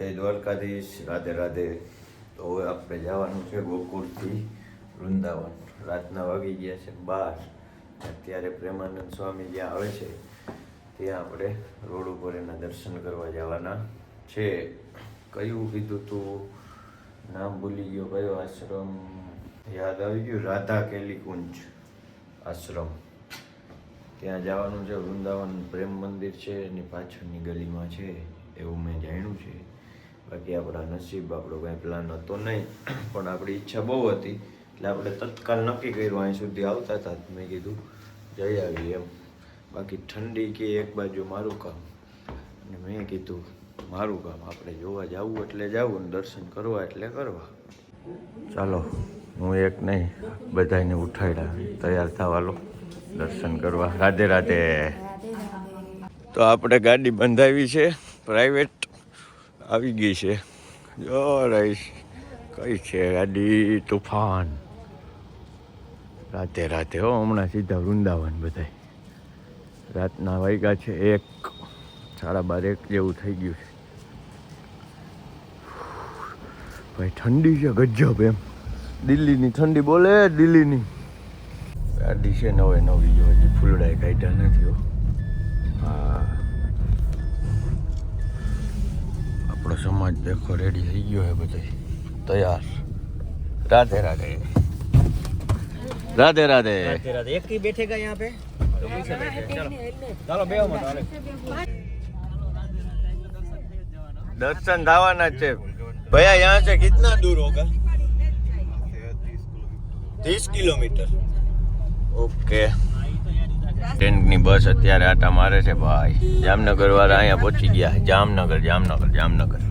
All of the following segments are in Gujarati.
જય દ્વારકાધીશ, રાધે રાધે. તો હવે આપણે જવાનું છે ગોકુળથી વૃંદાવન. રાતના વાગી ગયા છે બાર. અત્યારે પ્રેમાનંદ સ્વામી જ્યાં આવે છે, ત્યાં આપણે રોડ ઉપર એના દર્શન કરવા જવાના છે. કયું કીધું તું? નામ ભૂલી ગયો કયો આશ્રમ? યાદ આવી ગયું? રાધા કેલી કુંજ આશ્રમ. ત્યાં જવાનું છે વૃંદાવન પ્રેમ મંદિર છે, એની પાછળની ગલીમાં છે, એવું મેં જાણ્યું છે. બાકી આપણા નસીબ આપણો કંઈ પ્લાન હતો નહીં. પણ આપણી ઈચ્છા બહુ હતી. એટલે આપણે તત્કાલ નક્કી કર્યું અહીં સુધી આવતા હતા. મેં કીધું જઈ આવીએ એમ. બાકી ઠંડી કે એક બાજુ મારું કામ. અને મેં કીધું મારું કામ આપણે જોવા જવું એટલે જવું ને દર્શન કરવા એટલે કરવા. ચાલો હું એક નહીં બધાને ઉઠાડ્યા તૈયાર થવાલો દર્શન કરવા. રાધે રાધે. તો આપણે ગાડી બંધાવી છે. પ્રાઇવેટ આવી ગઈ છે. જો કઈ છે ગાડી તુફાન? રાતે રાતે હો, હમણાં સીધા વૃંદાવન બધાય. રાતના વાગ્યા છે એક. સાડા બાર એક જેવું થઈ ગયું છે. ભાઈ, ઠંડી છે, ગજબ એમ. દિલ્હીની ઠંડી બોલે દિલ્હીની. ગાડી છે નવે નવી જો હજી ફૂલડાએ કાઢ્યા નથી હા. આપણો સમાજ દેખો રેડી થઈ ગયો છે બધે તૈયાર રાધે રાધે રાધે રાધે राधे राधे एक ही बैठेगा यहाँ पे तो पीछे बैठे चलो चलो बेहो मत हाले दर्शन धावाना છે भैया यहाँ से कितना दूर होगा तीस किलोमीटर ઓકે ટ્રેનની બસ અત્યારે આટા મારે છે ભાઈ જામનગર વાળા અહીંયા પહોંચી ગયા જામનગર જામનગર જામનગર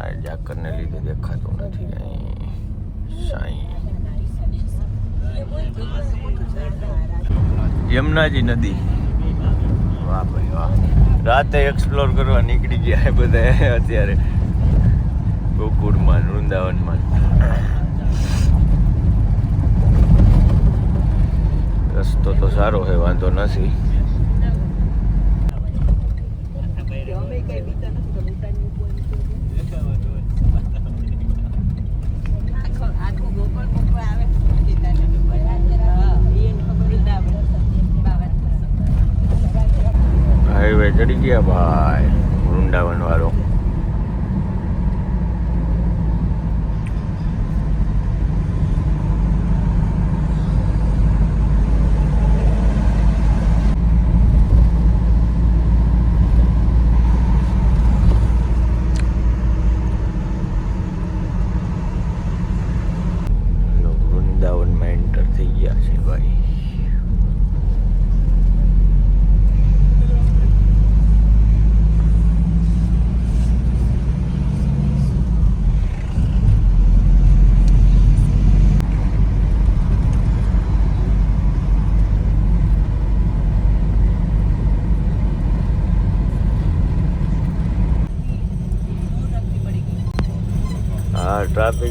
આ ઝાકરને લીધે દેખાતું નથી અહીં. સાઈ. યમુનાજી નદી. વાહ ભાઈ વાહ. રાતે એક્સપ્લોર કરવા નીકળી ગયા બધા અત્યારે ગોકુળમાં, વૃંદાવનમાં. રસ્તો તો સારો છે, વાંધો નથી. ચડી ગયા ભાઈ. વૃંદાવન વાળો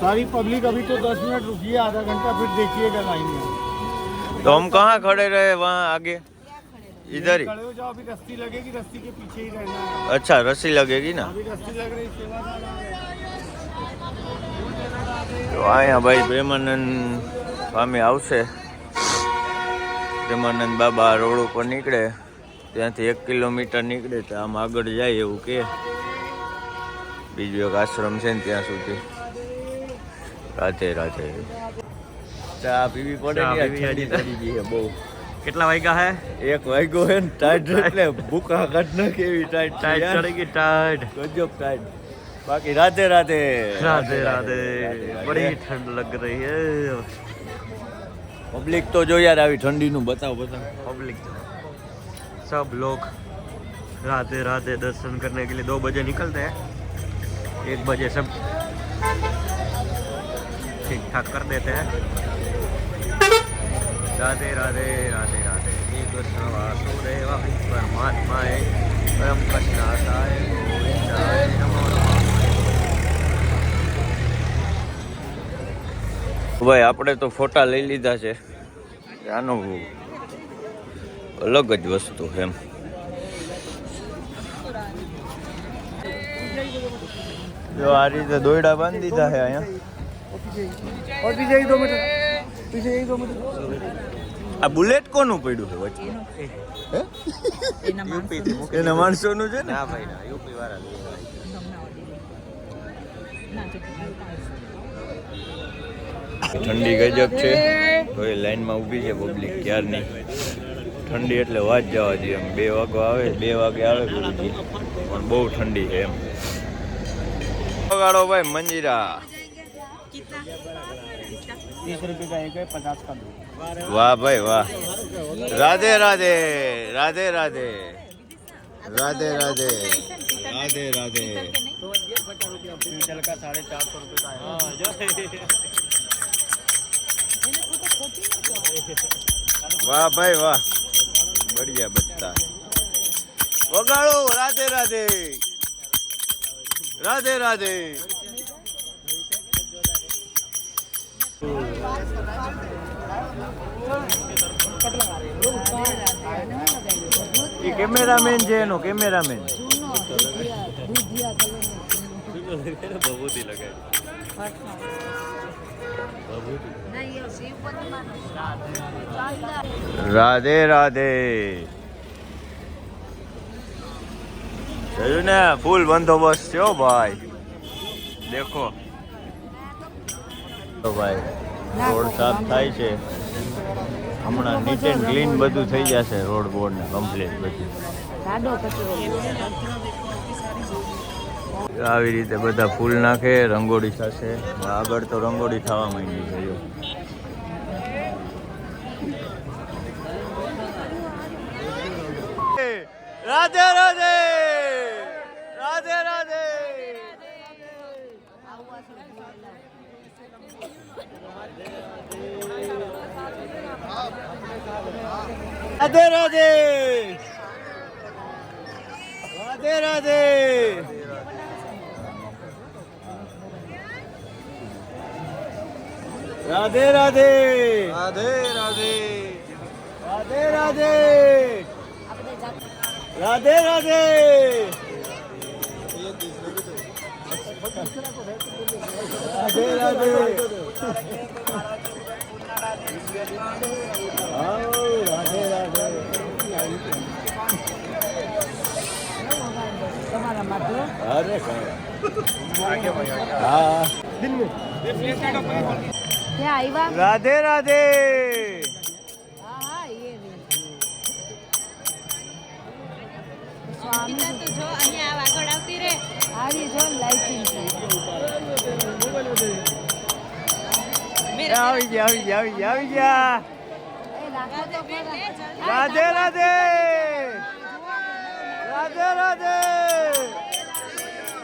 सारी पब्लिक अभी तो 10 मिनट रुकिए आधा घंटा फिर देखिएगा लाइन में तो हम कहाँ खड़े रहे वहाँ आगे इधर ही खड़े हो जाओ अभी रस्सी लगेगी रस्सी के पीछे ही रहना है अच्छा रस्सी लगेगी ना अभी रस्सी लग रही सेवा તો અહીંયા ભાઈ પ્રેમાનંદ સ્વામી આવશે પ્રેમાનંદ બાબા રોડ ઉપર નીકળે ત્યાંથી એક કિલોમીટર નીકળે તો આમ આગળ જાય એવું કે બીજું એક આશ્રમ છે ને ત્યાં સુધી રાધે રાધે ચા પીવી પડે ચા ને યાર, પીવી ઠંડી પડી ગઈ છે બહુ कितना वाइगा है એક વાગ્યો હે ને ટાઈટ એટલે ભૂકા કાઢ નાખે એવી ટાઈટ છે टाइट યાર. चढ़ेगी टाइट ગજબ ટાઈટ બાકી રાધે રાધે राधे राधे बड़ी ठंड लग रही है પબ્લિક તો જો યાર આવી ઠંડીનું બતાવ બતાવ पब्लिक सब लोग राधे राधे दर्शन करने के लिए दो बजे निकलते हैं एक बजे सब ठीक ठाक कर देते हैं राधे राधे राधे राधे श्री कृष्ण वासुदेव परमात्माए परम कृष्णाय गोविंदाय नमो ભાઈ આપણે તો ફોટા લઈ લીધા છે આનો અલગ જ વસ્તુ છે એમ જો આ રીતે દોયડા બાંધી દીધા છે અહીંયા और पीछे एक दो मीटर पीछे एक दो मीटर આ બુલેટ કોનું પડ્યું છે વચ્ચે એના માણસોનું છે ને ભાઈ ના યુપી ઠંડી ગજબ છે તો એ લાઈનમાં ઊભી છે પબ્લિક ક્યારની ઠંડી એટલે વાત જવા દે એમ બે વાગે આવે બે વાગે આવે ગુરુજી પણ બહુ ઠંડી છે એમ વગાડો ભાઈ મંજીરા तीस का एक है पचास का दो। वाह भाई वाह। राधे राधे राधे राधे। राधे राधे। राधे राधे। चार हाँ, वाह भाई वाह। बढ़िया बच्चा। वगाड़ो राधे राधे। राधे राधे। એ કેમેરામેન છે એનો, કેમેરામેન. રાધે રાધે. જોયું ને ફૂલ બંદોબસ્ત છે ભાઈ. દેખો. ભાઈ. રોડ સાફ થાય છે. હમણાં નીટ એન્ડ ક્લીન બધું થઈ જશે રોડ બોર્ડ ને કમ્પ્લીટ બધું આવી રીતે બધા ફૂલ નાખે રંગોળી થશે. આગળ તો રંગોળી થવા માંડી ગયો રાધે રાધે રાધે રાધે રાધે. રાધે રાધે. રાધે રાધે. રાધે રાધે. રાધે રાધે. રાધે રાધે. રાધે રાધે. આવો, અરે હા. રાધે. રાધે રાધે. રાધે રાધે.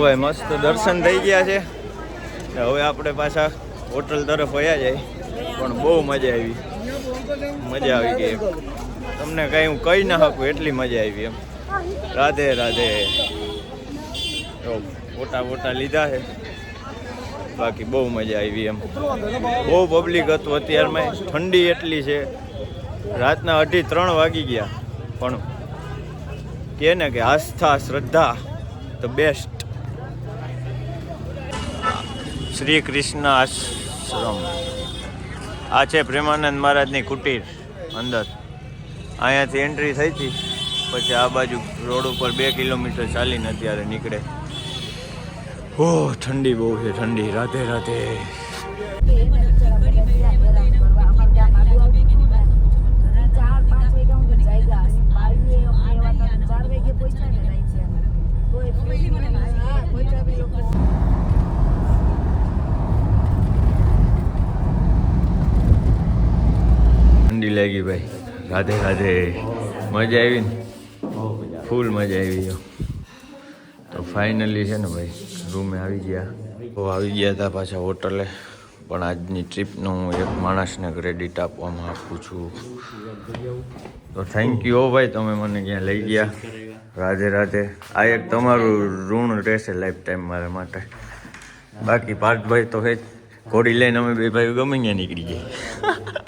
ભાઈ મસ્ત દર્શન થઈ ગયા છે. હવે આપણે પાછા હોટલ તરફ વયા જાય. પણ બહુ મજા આવી. મજા આવી ગઈ તમને કઈ હું કહી ના શકું, એટલી મજા આવી એમ. રાધે રાધે. તો ફોટા ફોટા લીધા છે. બાકી બહુ મજા આવી એમ. બહુ પબ્લિક હતું અત્યારમાં. ઠંડી એટલી છે. રાતના અઢી ત્રણ વાગી ગયા. પણ કે ને કે આસ્થા, શ્રદ્ધા ધ બેસ્ટ શ્રી કૃષ્ણ આશ્રમ. આ છે પ્રેમાનંદ મહારાજની કુટીર અંદર. અહીંયાથી એન્ટ્રી થઈ હતી પછી આ બાજુ રોડ ઉપર બે કિલોમીટર ચાલીને અત્યારે નીકળે. ઓ ઠંડી બહુ છે, ઠંડી. રાધે રાધે ચાર પાંચ વાગ્યા હું જાગ્યા અને બાવીએ અમને એવા હતા ચાર વાગે પહોંચ્યા ને રાઈતે તોય હા પહોંચ્યા બી લોકો ઠંડી લાગી ભાઈ. રાધે રાધે. મજા આવી ને? ફૂલ મજા આવી તો ફાઇનલી છે ને ભાઈ રૂમે આવી ગયા. તો આવી ગયા હતા પાછા હોટલે. પણ આજની ટ્રીપનું હું એક માણસને ક્રેડિટ આપવામાં આપું છું. તો થેન્ક યુ હો ભાઈ તમે મને ક્યાં લઈ ગયા. રાધે રાધે. આ એક તમારું ઋણ રહેશે લાઈફ ટાઈમ મારા માટે. બાકી પાર્થભાઈ તો હે જ. ઘોડી લઈને અમે બે ભાઈ ગમે ત્યાં નીકળી જાય.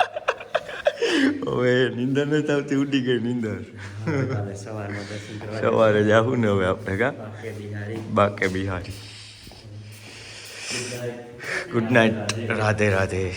હવે નીંદર નથી આવતી, ઉડી ગઈ નીંદર. સવારે જાવું ને હવે આપણે, કા? Banke Bihari. Good night Radhe Radhe.